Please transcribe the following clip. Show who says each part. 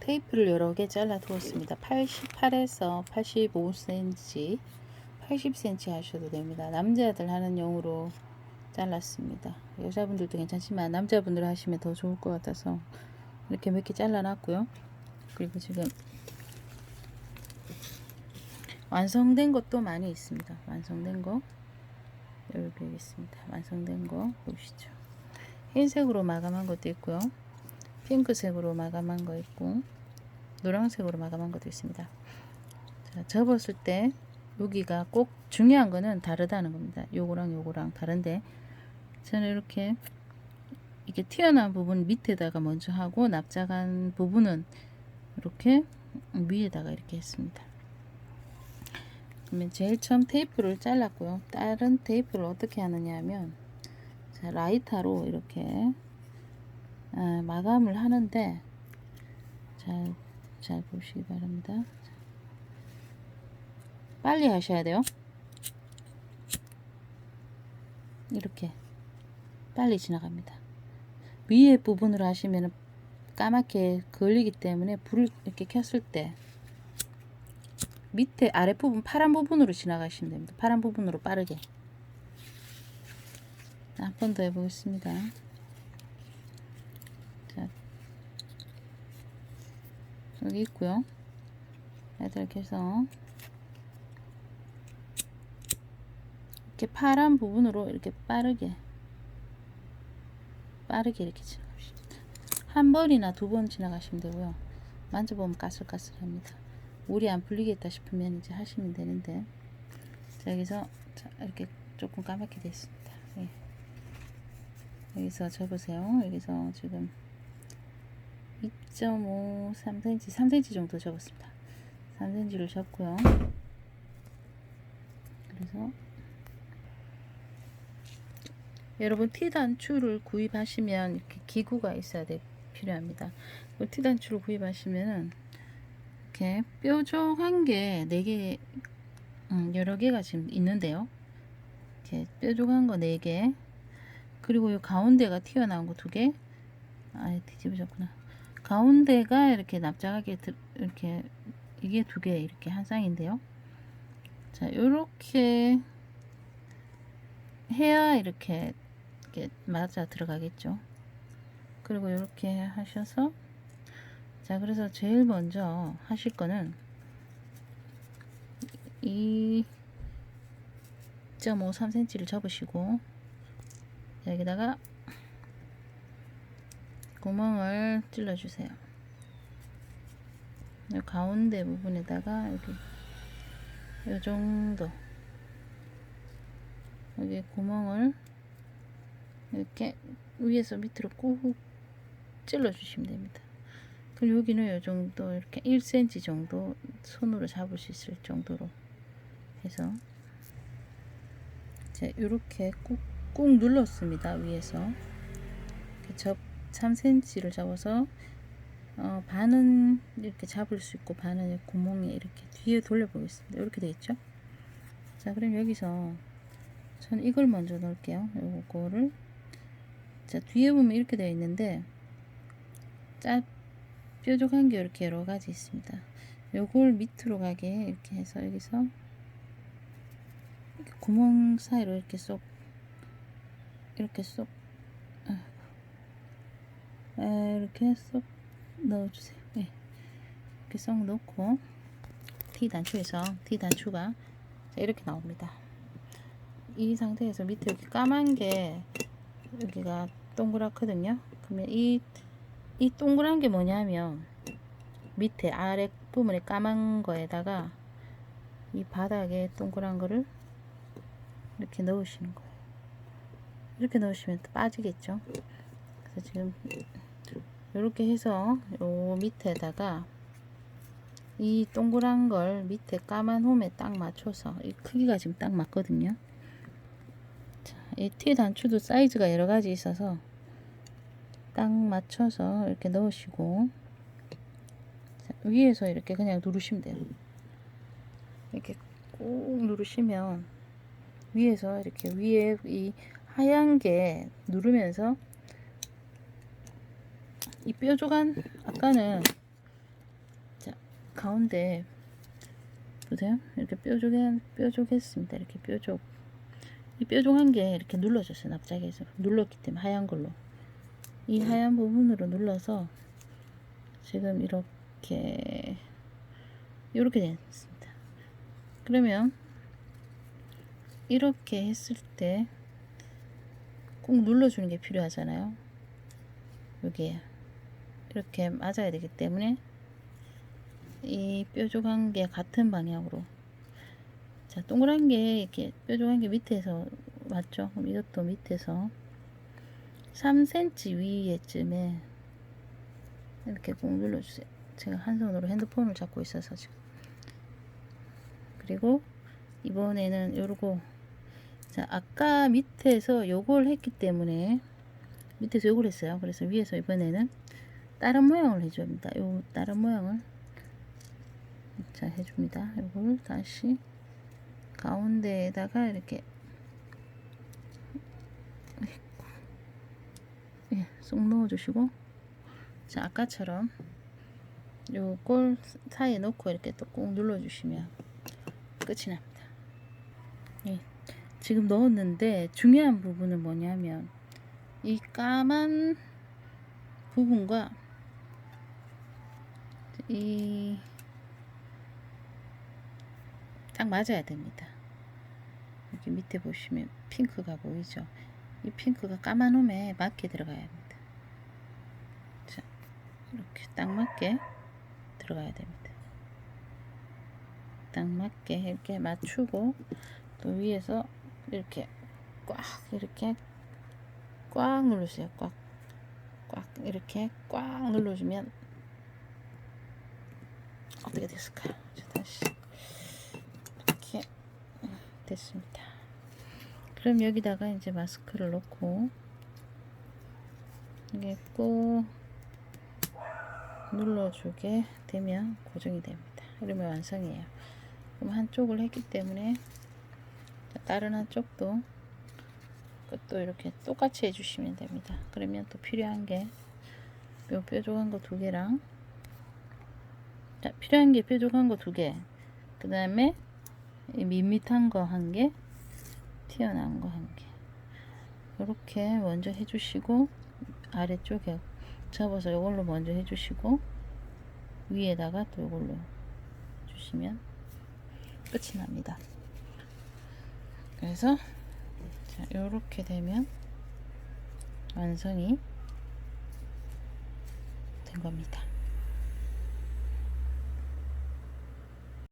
Speaker 1: 테이프를 여러 개 잘라 두었습니다. 88에서 85cm, 80cm 하셔도 됩니다. 남자들 하는 용으로 잘랐습니다. 여자분들도 괜찮지만 남자분들 하시면 더 좋을 것 같아서 이렇게 몇 개 잘라놨고요. 그리고 지금 완성된 것도 많이 있습니다. 완성된 거 여기 있습니다. 완성된 거 보시죠. 흰색으로 마감한 것도 있고요. 핑크색으로 마감한 거 있고 노란색으로 마감한 것도 있습니다. 자, 접었을 때 여기가 꼭 중요한 거는 다르다는 겁니다. 요거랑 요거랑 다른데 저는 이렇게 이게 튀어나온 부분 밑에다가 먼저 하고 납작한 부분은 이렇게 위에다가 이렇게 했습니다. 그러면 제일 처음 테이프를 잘랐고요. 다른 테이프를 어떻게 하느냐 하면 자, 라이터로 이렇게 아, 마감을 하는데 잘, 잘 보시기 바랍니다. 빨리 하셔야 돼요. 이렇게 빨리 지나갑니다. 위에 부분으로 하시면 까맣게 걸리기 때문에 불을 이렇게 켰을 때 밑에 아랫부분 파란 부분으로 지나가시면 됩니다. 파란 부분으로 빠르게 한 번 더 해보겠습니다. 자, 여기 있고요. 이렇게 해서 이렇게 파란 부분으로 이렇게 빠르게 빠르게 이렇게 지나갑시다. 한 번이나 두 번 지나가시면 되고요. 만져보면 까슬까슬합니다. 물이 안 풀리겠다 싶으면 이제 하시면 되는데 자, 여기서 자, 이렇게 조금 까맣게 됐습니다. 예. 여기서 접으세요. 여기서 지금 2.5, 3cm, 3cm 정도 접었습니다. 3cm를 접고요. 그래서 여러분 티단추를 구입하시면 이렇게 기구가 있어야 돼 필요합니다. 그 티단추를 구입하시면은 이렇게 뾰족한 게네 개, 음, 여러 개가 지금 있는데요. 이렇게 뾰족한 거네 개, 그리고 이 가운데가 튀어나온 거두 개. 아, 뒤집어졌구나. 가운데가 이렇게 납작하게 들- 이렇게 이게 두 개 이렇게 한 쌍인데요. 자, 요렇게 해야 이렇게 이렇게 맞아 들어가겠죠. 그리고 이렇게 하셔서 자, 그래서 제일 먼저 하실 거는 이 2.53cm를 접으시고 여기다가 구멍을 찔러 주세요. 이 가운데 부분에다가 여기 이 정도 여기 구멍을 이렇게 위에서 밑으로 꾹 찔러 주시면 됩니다. 그럼 여기는 이 정도 이렇게 1cm 정도 손으로 잡을 수 있을 정도로 해서 이렇게 꾹꾹 눌렀습니다 위에서 접 3cm를 잡아서 어, 반은 이렇게 잡을 수 있고 반은 구멍에 이렇게 뒤에 돌려보겠습니다. 이렇게 되어 있죠? 자 그럼 여기서 저는 이걸 먼저 넣을게요. 요거를. 자 뒤에 보면 이렇게 되어 있는데 짜 뾰족한 게 이렇게 여러 가지 있습니다. 요걸 밑으로 가게 이렇게 해서 여기서 이렇게 구멍 사이로 이렇게 쏙 이렇게 쏙 아, 이렇게 쏙 넣어주세요. 네. 이렇게 쏙 넣고 T 단추에서 T 단추가 자, 이렇게 나옵니다. 이 상태에서 밑에 여기 까만 게 여기가 동그랗거든요. 그러면 이, 이 동그란 게 뭐냐면 밑에 아래 부분에 까만 거에다가 이 바닥에 동그란 거를 이렇게 넣으시는 거예요. 이렇게 넣으시면 또 빠지겠죠. 그래서 지금 이렇게 해서 요 밑에다가 이 동그란 걸 밑에 까만 홈에 딱 맞춰서 이 크기가 지금 딱 맞거든요. 자, 이티 단추도 사이즈가 여러 가지 있어서 딱 맞춰서 이렇게 넣으시고 자, 위에서 이렇게 그냥 누르시면 돼요. 이렇게 꾹 누르시면 위에서 이렇게 위에 이 하얀 게 누르면서 이 뾰족한 아까는 가운데 보세요. 이렇게 뾰족한 뾰족했습니다. 이렇게 뾰족. 이 뾰족한 게 이렇게 눌러졌어요. 납작해서 눌렀기 때문에 하얀 걸로 이 하얀 부분으로 눌러서 지금 이렇게 이렇게 됐습니다. 그러면 이렇게 했을 때 꼭 눌러주는 게 필요하잖아요. 여기에 이렇게 맞아야 되기 때문에 이 뾰족한 게 같은 방향으로 자 동그란 게 이렇게 뾰족한 게 밑에서 맞죠? 그럼 이것도 밑에서 3cm 위에쯤에 이렇게 꼭 눌러주세요. 제가 한 손으로 핸드폰을 잡고 있어서 지금 그리고 이번에는 요러고 자 아까 밑에서 요걸 했기 때문에 밑에서 요걸 했어요. 그래서 위에서 이번에는 다른 모양을 해줍니다. 요 다른 모양을 자 해줍니다. 요걸 다시 가운데에다가 이렇게 예, 쏙 넣어주시고 자 아까처럼 요골 사이에 놓고 이렇게 또 꾹 눌러주시면 끝이 납니다. 예, 지금 넣었는데 중요한 부분은 뭐냐면 이 까만 부분과 이 딱 맞아야 됩니다. 여기 밑에 보시면 핑크가 보이죠? 이 핑크가 까만 홈에 맞게 들어가야 합니다. 자, 이렇게 딱 맞게 들어가야 됩니다. 딱 맞게 이렇게 맞추고 또 위에서 이렇게 꽉 이렇게 꽉 누르세요. 꽉. 꽉 이렇게 꽉 눌러주면 어떻게 됐을까요? 자, 다시 이렇게 됐습니다. 그럼 여기다가 이제 마스크를 넣고 이게 꼭 눌러주게 되면 고정이 됩니다. 이러면 완성이에요. 그럼 한쪽을 했기 때문에 다른 한쪽도 그것도 이렇게 똑같이 해주시면 됩니다. 그러면 또 필요한 게요 뾰족한 거두 개랑 자 필요한 게 뾰족한 거 두 개. 그 다음에 밋밋한 거 한 개, 튀어나온 거 한 개. 이렇게 먼저 해주시고 아래쪽에 접어서 이걸로 먼저 해주시고 위에다가 또 이걸로 주시면 끝이 납니다. 그래서 자, 이렇게 되면 완성이 된 겁니다.